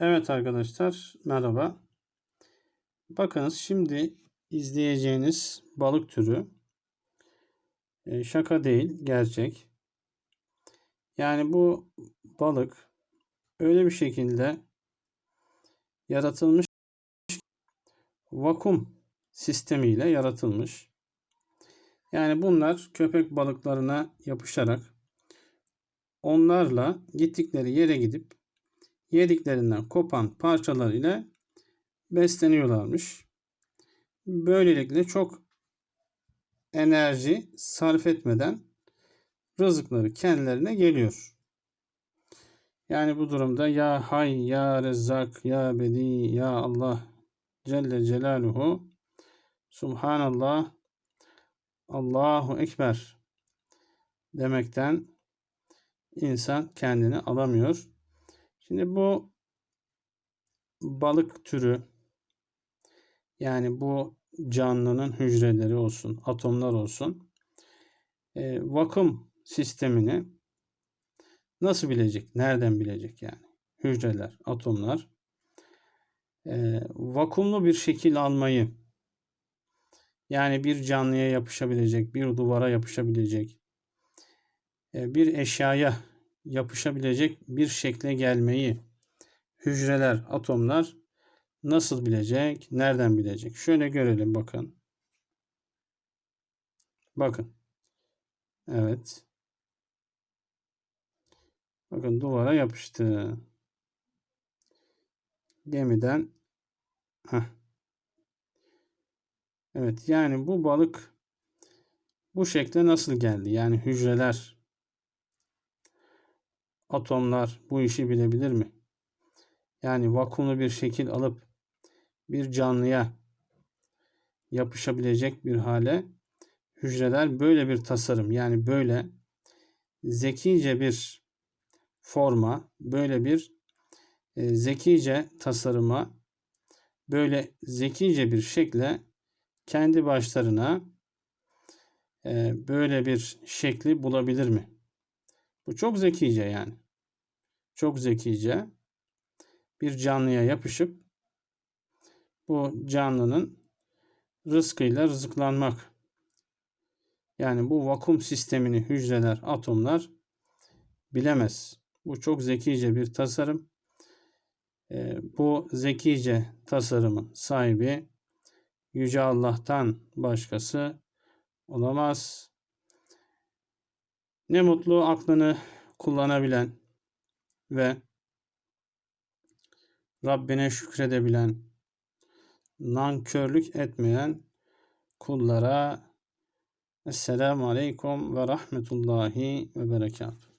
Evet arkadaşlar merhaba. Bakınız şimdi izleyeceğiniz balık türü e, şaka değil gerçek. Yani bu balık öyle bir şekilde yaratılmış vakum sistemiyle yaratılmış. Yani bunlar köpek balıklarına yapışarak onlarla gittikleri yere gidip yediklerinden kopan parçalar ile besleniyorlarmış. Böylelikle çok enerji sarf etmeden rızıkları kendilerine geliyor. Yani bu durumda ya hay ya rezzak ya bedi ya Allah Celle Celaluhu Subhanallah Allahu Ekber demekten insan kendini alamıyor. Şimdi bu balık türü yani bu canlının hücreleri olsun, atomlar olsun e, vakum sistemini nasıl bilecek? Nereden bilecek yani? Hücreler, atomlar e, vakumlu bir şekil almayı yani bir canlıya yapışabilecek, bir duvara yapışabilecek, e, bir eşyaya yapışabilecek bir şekle gelmeyi hücreler, atomlar nasıl bilecek, nereden bilecek? Şöyle görelim bakın. Bakın. Evet. Bakın duvara yapıştı. Gemiden Heh. Evet yani bu balık bu şekle nasıl geldi? Yani hücreler atomlar bu işi bilebilir mi? Yani vakumlu bir şekil alıp bir canlıya yapışabilecek bir hale hücreler böyle bir tasarım yani böyle zekice bir forma, böyle bir e, zekice tasarıma, böyle zekice bir şekle kendi başlarına e, böyle bir şekli bulabilir mi? Bu çok zekice yani. Çok zekice bir canlıya yapışıp bu canlının rızkıyla rızıklanmak. Yani bu vakum sistemini hücreler, atomlar bilemez. Bu çok zekice bir tasarım. E, bu zekice tasarımın sahibi Yüce Allah'tan başkası olamaz. Ne mutlu aklını kullanabilen ve Rabbine şükredebilen, nankörlük etmeyen kullara Esselamu Aleyküm ve Rahmetullahi ve Berekatuhu.